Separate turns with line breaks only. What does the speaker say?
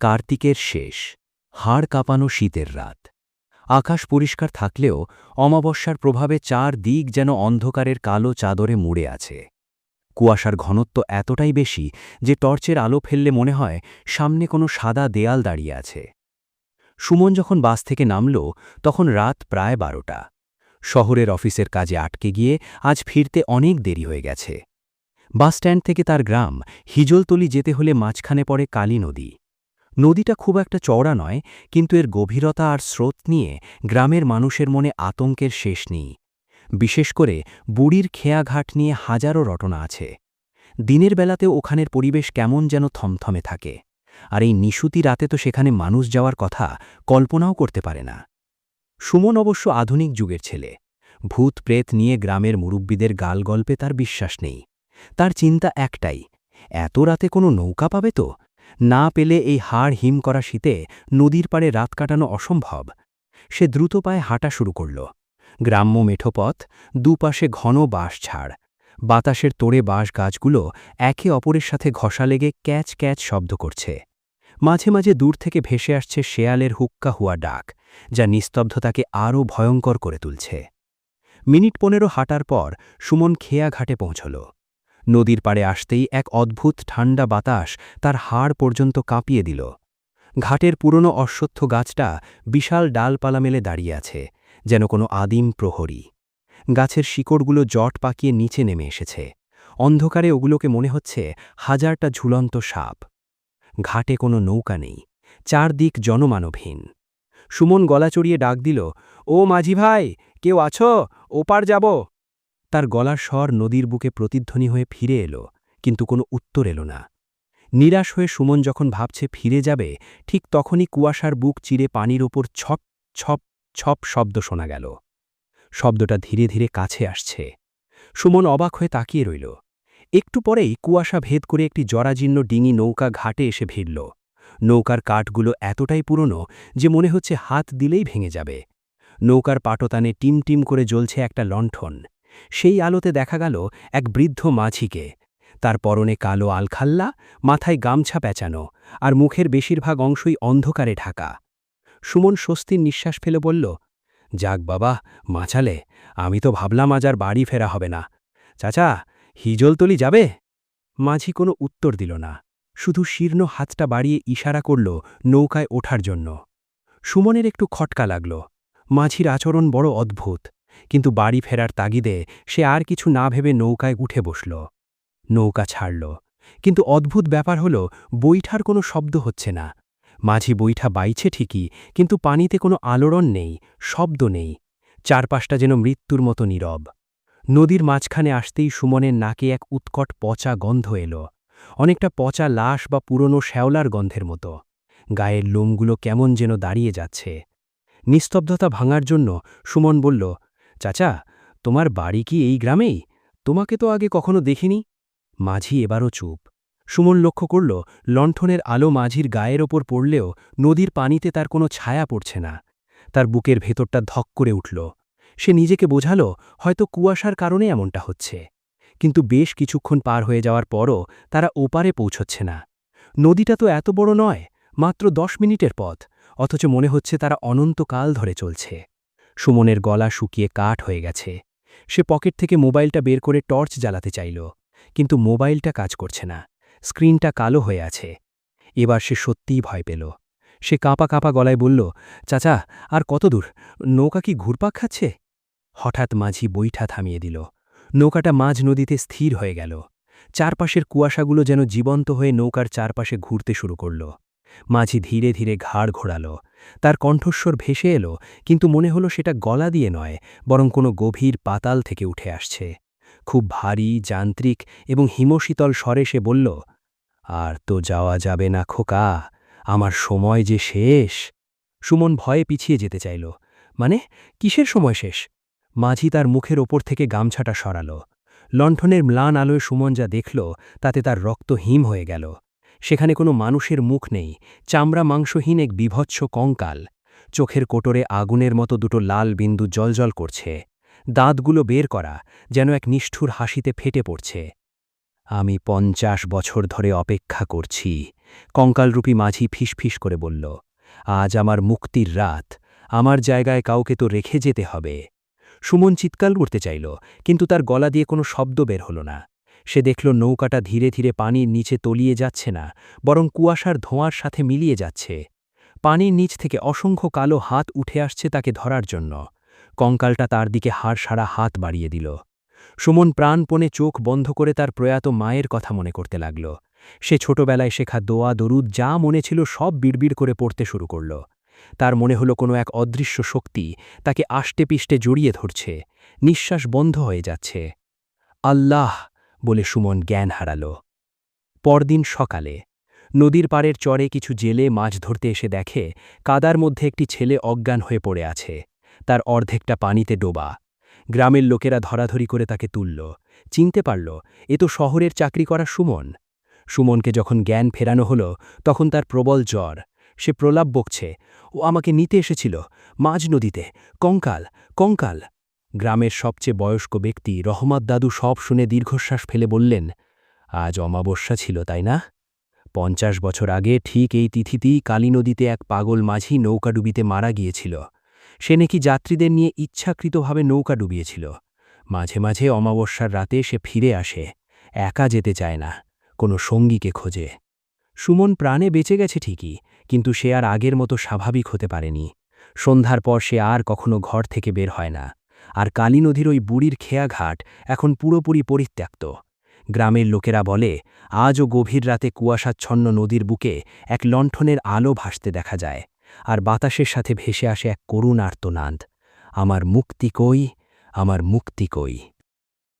কার্তিকের শেষ, হাড় কাঁপানো শীতের রাত। আকাশ পরিষ্কার থাকলেও অমাবস্যার প্রভাবে চার দিক যেন অন্ধকারের কালো চাদরে মুড়ে আছে। কুয়াশার ঘনত্ব এতটাই বেশি যে টর্চের আলো ফেললে মনে হয় সামনে কোনো সাদা দেয়াল দাঁড়িয়ে আছে। সুমন যখন বাস থেকে নামল, তখন রাত প্রায় বারোটা। শহরের অফিসের কাজে আটকে গিয়ে আজ ফিরতে অনেক দেরি হয়ে গেছে। বাসস্ট্যান্ড থেকে তার গ্রাম, হিজলতলি যেতে হলে মাঝখানে পড়ে কালী নদী। নদীটা খুব একটা চওড়া নয়, কিন্তু এর গভীরতা আর স্রোত নিয়ে গ্রামের মানুষের মনে আতঙ্কের শেষ নেই। বিশেষ করে বুড়ির খেয়াঘাট নিয়ে হাজারো রটনা আছে। দিনের বেলাতেও ওখানের পরিবেশ কেমন যেন থমথমে থাকে। আর এই নিশুতি রাতে তো সেখানে মানুষ যাওয়ার কথা কল্পনাও করতে পারে না। সুমন অবশ্য আধুনিক যুগের ছেলে। ভূত প্রেত নিয়ে গ্রামের মুরব্বীদের গাল গল্পে তার বিশ্বাস নেই। তার চিন্তা একটাই, এত রাতে কোনো নৌকা পাবে তো? না পেলে এই হাড় হিম করা শীতে নদীর পাড়ে রাত কাটানো অসম্ভব। সে দ্রুত পায়ে হাঁটা শুরু করল। গ্রাম্য মেঠোপথ, দুপাশে ঘন বাঁশ ছাড়। বাতাসের তোড়ে বাঁশ গাছগুলো একে অপরের সাথে ঘষা লেগে ক্যাচ ক্যাচ শব্দ করছে। মাঝে মাঝে দূর থেকে ভেসে আসছে শেয়ালের হুক্কা হুয়া ডাক, যা নিস্তব্ধতাকে আরও ভয়ঙ্কর করে তুলছে। মিনিট পনেরো হাঁটার পর সুমন খেয়া ঘাটে পৌঁছল। নদীর পাড়ে আসতেই এক অদ্ভুত ঠান্ডা বাতাস তার হাড় পর্যন্ত কাঁপিয়ে দিল। ঘাটের পুরনো অশ্বত্থ গাছটা বিশাল ডালপালা মেলে দাঁড়িয়ে আছে, যেন কোনো আদিম প্রহরী। গাছের শিকড়গুলো জট পাকিয়ে নিচে নেমে এসেছে। অন্ধকারে ওগুলোকে মনে হচ্ছে হাজারটা ঝুলন্ত সাপ। ঘাটে কোনো নৌকা নেই, চারদিক জনমানবহীন। সুমন গলা চড়িয়ে ডাক দিল, ও মাঝি ভাই, কেউ আছো? ওপার যাব। তার গলার স্বর নদীর বুকে প্রতিধ্বনি হয়ে ফিরে এলো, কিন্তু কোনো উত্তর এলো না। নিরাশ হয়ে সুমন যখন ভাবছে ফিরে যাবে, ঠিক তখনই কুয়াশার বুক চিরে পানির ওপর ছপ ছপ ছপ শব্দ শোনা গেল। শব্দটা ধীরে ধীরে কাছে আসছে। সুমন অবাক হয়ে তাকিয়ে রইল। একটু পরেই কুয়াশা ভেদ করে একটি জরাজীর্ণ ডিঙি নৌকা ঘাটে এসে ভিড়ল। নৌকার কাঠগুলো এতটাই পুরনো যে মনে হচ্ছে হাত দিলেই ভেঙে যাবে। নৌকার পাটতানে টিম টিম করে জ্বলছে একটা লণ্ঠন। সেই আলোতে দেখা গেল এক বৃদ্ধ মাঝিকে। তার পরনে কালো আলখাল্লা, মাথায় গামছা পেঁচানো আর মুখের বেশিরভাগ অংশই অন্ধকারে ঢাকা। সুমন স্বস্তির নিঃশ্বাস ফেলে বলল, যাক বাবা, মাছালে, আমি তো ভাবলাম আজ আর বাড়ি ফেরা হবে না। চাচা, হিজলতলি যাবে? মাঝি কোনো উত্তর দিল না। শুধু শীর্ণ হাতটা বাড়িয়ে ইশারা করল নৌকায় ওঠার জন্য। সুমনের একটু খটকা লাগল। মাঝির আচরণ বড় অদ্ভুত। কিন্তু বাড়ি ফেরার তাগিদে সে আর কিছু না ভেবে নৌকায় উঠে বসল। নৌকা ছাড়ল। কিন্তু অদ্ভুত ব্যাপার হল, বৈঠার কোনো শব্দ হচ্ছে না। মাঝি বৈঠা বাইছে ঠিকই, কিন্তু পানিতে কোনো আলোড়ন নেই, শব্দ নেই। চারপাশটা যেন মৃত্যুর মতো নীরব। নদীর মাঝখানে আসতেই সুমনের নাকে এক উৎকট পচা গন্ধ এলো। অনেকটা পচা লাশ বা পুরনো শ্যাওলার গন্ধের মতো। গায়ের লোমগুলো কেমন যেন দাঁড়িয়ে যাচ্ছে। নিস্তব্ধতা ভাঙার জন্য সুমন বলল চাচা, তোমার বাড়ি কি এই গ্রামেই? তোমাকে তো আগে কখনো দেখিনি। মাঝি এবারও চুপ। সুমন লক্ষ্য করল, লণ্ঠনের আলো মাঝির গায়ের ওপর পড়লেও নদীর পানিতে তার কোনো ছায়া পড়ছে না। তার বুকের ভেতরটা ধক করে উঠল। সে নিজেকে বোঝাল, হয়তো কুয়াশার কারণে এমনটা হচ্ছে। কিন্তু বেশ কিছুক্ষণ পার হয়ে যাওয়ার পরও তারা ওপারে পৌঁছচ্ছে না। নদীটা তো এত বড় নয়, মাত্র দশ মিনিটের পথ, অথচ মনে হচ্ছে তারা অনন্তকাল ধরে চলছে। সুমনের গলা শুকিয়ে কাঠ হয়ে গেছে। সে পকেট থেকে মোবাইলটা বের করে টর্চ জ্বালাতে চাইল, কিন্তু মোবাইলটা কাজ করছে না, স্ক্রিনটা কালো হয়ে আছে। এবার সে সত্যিই ভয় পেল। সে কাঁপা কাঁপা গলায় বলল, চাচা, আর কত দূর? নৌকা কি ঘুরপাক খাচ্ছে? হঠাৎ মাঝি বৈঠা থামিয়ে দিল। নৌকাটা মাঝ নদীতে স্থির হয়ে গেল। চারপাশের কুয়াশাগুলো যেন জীবন্ত হয়ে নৌকার চারপাশে ঘুরতে শুরু করল। মাঝি ধীরে ধীরে ঘাড় ঘোরাল। তার কণ্ঠস্বর ভেসে এলো, কিন্তু মনে হলো সেটা গলা দিয়ে নয়, বরং কোনো গভীর পাতাল থেকে উঠে আসছে। খুব ভারী, যান্ত্রিক এবং হিমশীতল স্বরে সে বলল, আর তো যাওয়া যাবে না খোকা, আমার সময় যে শেষ। সুমন ভয়ে পিছিয়ে যেতে চাইল মানে কিসের সময় শেষ? মাঝি তার মুখের ওপর থেকে গামছাটা সরাল। লণ্ঠনের ম্লান আলোয় সুমন যা দেখল, তাতে তার রক্ত হিম হয়ে গেল। সেখানে কোনো মানুষের মুখ নেই, চামড়া মাংসহীন এক বিভৎস কঙ্কাল। চোখের কোটরে আগুনের মতো দুটো লাল বিন্দু জলজল করছে। দাঁতগুলো বের করা যেন এক নিষ্ঠুর হাসিতে ফেটে পড়ছে। আমি পঞ্চাশ বছর ধরে অপেক্ষা করছি, কঙ্কালরূপী মাঝি ফিসফিস করে বলল, আজ আমার মুক্তির রাত, আমার জায়গায় কাউকে তো রেখে যেতে হবে। সুমন চিৎকাল করতে চাইল, কিন্তু তার গলা দিয়ে কোনো শব্দ বের হল না। সে দেখল নৌকাটা ধীরে ধীরে পানির নিচে তলিয়ে যাচ্ছে না, বরং কুয়াশার ধোঁয়ার সাথে মিলিয়ে যাচ্ছে। পানির নিচ থেকে অসংখ্য কালো হাত উঠে আসছে তাকে ধরার জন্য। কঙ্কালটা তার দিকে হাড় সারা হাত বাড়িয়ে দিল। সুমন প্রাণপণে চোখ বন্ধ করে তার প্রয়াত মায়ের কথা মনে করতে লাগল। সে ছোটবেলায় শেখা দোয়া, দরুদ, যা মনে ছিল সব বিড়বিড় করে পড়তে শুরু করল। তার মনে হলো কোনো এক অদৃশ্য শক্তি তাকে আষ্টে পিষ্টে জড়িয়ে ধরছে। নিঃশ্বাস বন্ধ হয়ে যাচ্ছে। আল্লাহ! বলে সুমন জ্ঞান হারাল। পরদিন সকালে নদীর পাড়ের চরে কিছু জেলে মাছ ধরতে এসে দেখে কাদার মধ্যে একটি ছেলে অজ্ঞান হয়ে পড়ে আছে। তার অর্ধেকটা পানিতে ডোবা। গ্রামের লোকেরা ধরাধরি করে তাকে তুলল। চিনতে পারল, এ তো শহরের চাকরি করা সুমন। সুমনকে যখন জ্ঞান ফেরানো হলো, তখন তার প্রবল জ্বর। সে প্রলাপ বকছে, ও আমাকে নিতে এসেছিল, মাঝ নদীতে। কঙ্কাল কঙ্কাল। গ্রামের সবচেয়ে বয়স্ক ব্যক্তি রহমত দাদু সব শুনে দীর্ঘশ্বাস ফেলে বললেন, আজ অমাবস্যা ছিল, তাই না? পঞ্চাশ বছর আগে ঠিক এই তিথিতেই কালী নদীতে এক পাগল মাঝি নৌকা ডুবিতে মারা গিয়েছিল। সে নাকি যাত্রীদের নিয়ে ইচ্ছাকৃতভাবে নৌকা ডুবিয়েছিল। মাঝে মাঝে অমাবস্যার রাতে সে ফিরে আসে, একা যেতে চায় না, কোনো সঙ্গীকে খোঁজে। সুমন প্রাণে বেঁচে গেছে ঠিকই, কিন্তু সে আর আগের মতো স্বাভাবিক হতে পারেনি। সন্ধ্যার পর সে আর কখনো ঘর থেকে বের হয় না। আর কালী নদীর ওই বুড়ির খেয়াঘাট এখন পুরোপুরি পরিত্যক্ত। গ্রামের লোকেরা বলে, আজও গভীর রাতে কুয়াশাচ্ছন্ন নদীর বুকে এক লণ্ঠনের আলো ভাসতে দেখা যায়, আর বাতাসের সাথে ভেসে আসে এক করুণ আর্তনাদ আমার মুক্তি কই? আমার মুক্তি কই?